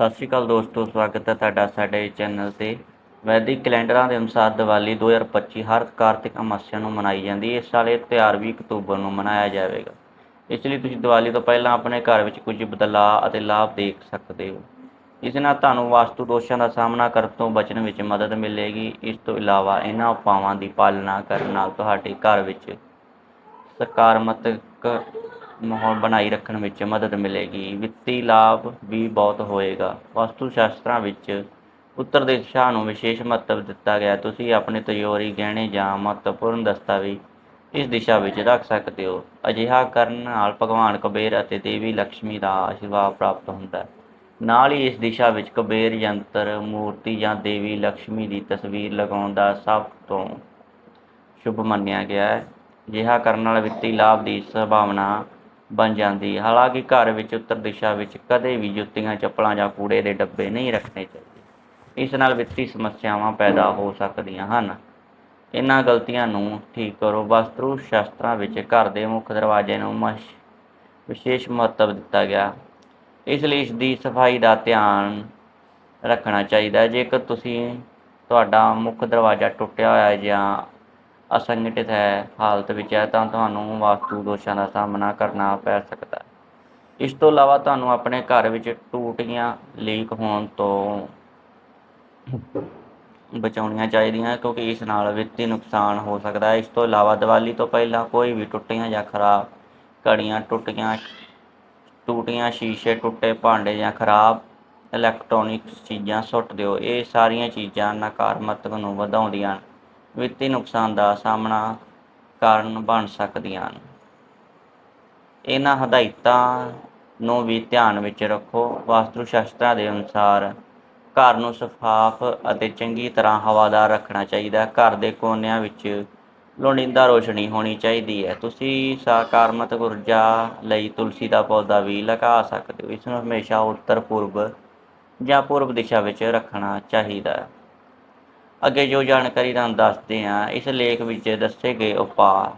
ਸਤਿ ਸ਼੍ਰੀ ਅਕਾਲ ਦੋਸਤੋ, ਸਵਾਗਤ ਹੈ ਤੁਹਾਡਾ ਸਾਡੇ ਚੈਨਲ ਤੇ। ਵੈਦਿਕ ਕੈਲੰਡਰਾਂ ਦੇ ਅਨੁਸਾਰ ਦੀਵਾਲੀ 2025 ਹਰ ਕਾਰਤਿਕ ਅਮਾਸਿਆ ਨੂੰ ਮਨਾਈ ਜਾਂਦੀ ਹੈ। ਇਸ ਸਾਲ ਇਹ ਤਿਉਹਾਰ 20 ਅਕਤੂਬਰ ਨੂੰ ਮਨਾਇਆ ਜਾਵੇਗਾ। ਇਸ ਲਈ ਤੁਸੀਂ ਦੀਵਾਲੀ ਤੋਂ ਪਹਿਲਾਂ ਆਪਣੇ ਘਰ ਵਿੱਚ ਕੁਝ ਬਦਲਾਅ ਅਤੇ ਲਾਭ ਦੇਖ ਸਕਦੇ ਹੋ। ਇਸ ਨਾਲ ਤੁਹਾਨੂੰ ਵਾਸਤੂ ਦੋਸ਼ਾਂ ਦਾ ਸਾਹਮਣਾ ਕਰਨ ਤੋਂ ਬਚਣ ਵਿੱਚ ਮਦਦ ਮਿਲੇਗੀ। ਇਸ ਤੋਂ ਇਲਾਵਾ ਇਹਨਾਂ ਉਪਾਵਾਂ ਦੀ ਪਾਲਣਾ ਕਰਨ ਨਾਲ ਤੁਹਾਡੇ ਘਰ ਵਿੱਚ ਸਕਾਰਾਤਮਕ ਮਾਹੌਲ ਬਣਾਈ ਰੱਖਣ ਵਿੱਚ ਮਦਦ ਮਿਲੇਗੀ। ਵਿੱਤੀ ਲਾਭ ਵੀ ਬਹੁਤ ਹੋਏਗਾ। ਵਾਸਤੂ ਸ਼ਾਸਤਰਾਂ ਵਿੱਚ ਉੱਤਰ ਦਿਸ਼ਾ ਨੂੰ ਵਿਸ਼ੇਸ਼ ਮਹੱਤਵ ਦਿੱਤਾ ਗਿਆ। ਤੁਸੀਂ ਆਪਣੇ ਤਜੋਰੀ ਗਹਿਣੇ ਜਾਂ ਮਹੱਤਵਪੂਰਨ ਦਸਤਾਵੇਜ਼ ਇਸ ਦਿਸ਼ਾ ਵਿੱਚ ਰੱਖ ਸਕਦੇ ਹੋ। ਅਜਿਹਾ ਕਰਨ ਨਾਲ ਭਗਵਾਨ ਕਬੀਰ ਅਤੇ ਦੇਵੀ ਲక్ష్ਮੀ ਦਾ ਆਸ਼ੀਰਵਾਦ ਪ੍ਰਾਪਤ ਹੁੰਦਾ ਹੈ। ਨਾਲ ਹੀ ਇਸ ਦਿਸ਼ਾ ਵਿੱਚ ਕਬੀਰ ਯੰਤਰ ਮੂਰਤੀ ਜਾਂ ਦੇਵੀ ਲక్ష్ਮੀ ਦੀ ਤਸਵੀਰ ਲਗਾਉਣ ਦਾ ਸਭ ਤੋਂ ਸ਼ੁਭ ਮੰਨਿਆ ਗਿਆ ਹੈ। ਅਜਿਹਾ ਕਰਨ ਨਾਲ ਵਿੱਤੀ ਲਾਭ ਦੀ ਸੰਭਾਵਨਾ ਬਣ ਜਾਂਦੀ ਹੈ। ਹਾਲਾਂਕਿ ਘਰ ਵਿੱਚ ਉੱਤਰ ਦਿਸ਼ਾ ਵਿੱਚ ਕਦੇ ਵੀ ਜੁੱਤੀਆਂ, ਚੱਪਲਾਂ ਜਾਂ ਕੂੜੇ ਦੇ ਡੱਬੇ ਨਹੀਂ ਰੱਖਣੇ ਚਾਹੀਦੇ। ਇਸ ਨਾਲ ਵਿੱਤੀ ਸਮੱਸਿਆਵਾਂ ਪੈਦਾ ਹੋ ਸਕਦੀਆਂ ਹਨ। ਇਹਨਾਂ ਗਲਤੀਆਂ ਨੂੰ ਠੀਕ ਕਰੋ। ਵਸਤੂ ਸ਼ਾਸਤਰਾਂ ਵਿੱਚ ਘਰ ਦੇ ਮੁੱਖ ਦਰਵਾਜ਼ੇ ਨੂੰ ਮਸ਼- ਵਿਸ਼ੇਸ਼ ਮਹੱਤਵ ਦਿੱਤਾ ਗਿਆ। ਇਸ ਲਈ ਇਸ ਦੀ ਸਫ਼ਾਈ ਦਾ ਧਿਆਨ ਰੱਖਣਾ ਚਾਹੀਦਾ ਹੈ। ਜੇਕਰ ਤੁਸੀਂ ਤੁਹਾਡਾ ਮੁੱਖ ਦਰਵਾਜ਼ਾ ਟੁੱਟਿਆ ਹੋਇਆ ਜਾਂ ਅਸੰਗਠਿਤ ਹੈ, ਹਾਲਤ ਵਿੱਚ ਹੈ, ਤਾਂ ਤੁਹਾਨੂੰ ਵਾਸਤੂ ਦੋਸ਼ਾਂ ਦਾ ਸਾਹਮਣਾ ਕਰਨਾ ਪੈ ਸਕਦਾ ਹੈ। ਇਸ ਤੋਂ ਇਲਾਵਾ ਤੁਹਾਨੂੰ ਆਪਣੇ ਘਰ ਵਿੱਚ ਟੂਟੀਆਂ ਲੀਕ ਹੋਣ ਤੋਂ ਬਚਾਉਣੀਆਂ ਚਾਹੀਦੀਆਂ, ਕਿਉਂਕਿ ਇਸ ਨਾਲ ਵਿੱਤੀ ਨੁਕਸਾਨ ਹੋ ਸਕਦਾ ਹੈ। ਇਸ ਤੋਂ ਇਲਾਵਾ ਦੀਵਾਲੀ ਤੋਂ ਪਹਿਲਾਂ ਕੋਈ ਵੀ ਟੁੱਟੀਆਂ ਜਾਂ ਖਰਾਬ ਘੜੀਆਂ, ਟੁੱਟੀਆਂ, ਟੂਟੀਆਂ, ਸ਼ੀਸ਼ੇ, ਟੁੱਟੇ ਭਾਂਡੇ ਜਾਂ ਖਰਾਬ ਇਲੈਕਟ੍ਰੋਨਿਕਸ ਚੀਜ਼ਾਂ ਸੁੱਟ ਦਿਓ। ਇਹ ਸਾਰੀਆਂ ਚੀਜ਼ਾਂ ਨਕਾਰਾਤਮਕ ਨੂੰ ਵਧਾਉਂਦੀਆਂ ਹਨ। ਵਿੱਤੀ ਨੁਕਸਾਨ ਦਾ ਸਾਹਮਣਾ ਕਾਰਨ ਬਣ ਸਕਦੀਆਂ ਹਨ। ਇਹਨਾਂ ਹਦਾਇਤਾਂ ਨੂੰ ਵੀ ਧਿਆਨ ਵਿੱਚ ਰੱਖੋ। ਵਾਸਤੂ ਸ਼ਾਸਤਰਾਂ ਦੇ ਅਨੁਸਾਰ ਘਰ ਨੂੰ ਸਫਾਫ ਅਤੇ ਚੰਗੀ ਤਰ੍ਹਾਂ ਹਵਾਦਾਰ ਰੱਖਣਾ ਚਾਹੀਦਾ ਹੈ। ਘਰ ਦੇ ਕੋਨਿਆਂ ਵਿੱਚ ਲੋੜੀਂਦਾ ਰੋਸ਼ਨੀ ਹੋਣੀ ਚਾਹੀਦੀ ਹੈ। ਤੁਸੀਂ ਸਕਾਰਮਤ ਊਰਜਾ ਲਈ ਤੁਲਸੀ ਦਾ ਪੌਦਾ ਵੀ ਲਗਾ ਸਕਦੇ ਹੋ। ਇਸ ਨੂੰ ਹਮੇਸ਼ਾ ਉੱਤਰ ਪੂਰਬ ਜਾਂ ਪੂਰਬ ਦਿਸ਼ਾ ਵਿੱਚ ਰੱਖਣਾ ਚਾਹੀਦਾ ਹੈ। ਅੱਗੇ ਜੋ ਜਾਣਕਾਰੀ ਤੁਹਾਨੂੰ ਦੱਸਦੇ ਹਾਂ, ਇਸ ਲੇਖ ਵਿੱਚ ਦੱਸੇ ਗਏ ਉਪਾਅ,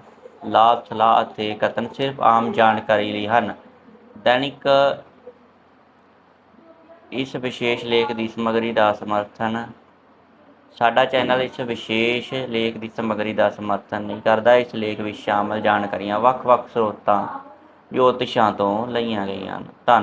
ਲਾਭ, ਸਲਾਹ ਅਤੇ ਕਥਨ ਸਿਰਫ ਆਮ ਜਾਣਕਾਰੀ ਲਈ ਹਨ। ਦੈਨਿਕ ਇਸ ਵਿਸ਼ੇਸ਼ ਲੇਖ ਦੀ ਸਮੱਗਰੀ ਦਾ ਸਮਰਥਨ, ਸਾਡਾ ਚੈਨਲ ਇਸ ਵਿਸ਼ੇਸ਼ ਲੇਖ ਦੀ ਸਮੱਗਰੀ ਦਾ ਸਮਰਥਨ ਨਹੀਂ ਕਰਦਾ। ਇਸ ਲੇਖ ਵਿੱਚ ਸ਼ਾਮਲ ਜਾਣਕਾਰੀਆਂ ਵੱਖ-ਵੱਖ ਸਰੋਤਾਂ, ਜੋਤਿਸ਼ਾਂ ਤੋਂ ਲਈਆਂ ਗਈਆਂ ਹਨ। ਧੰਨ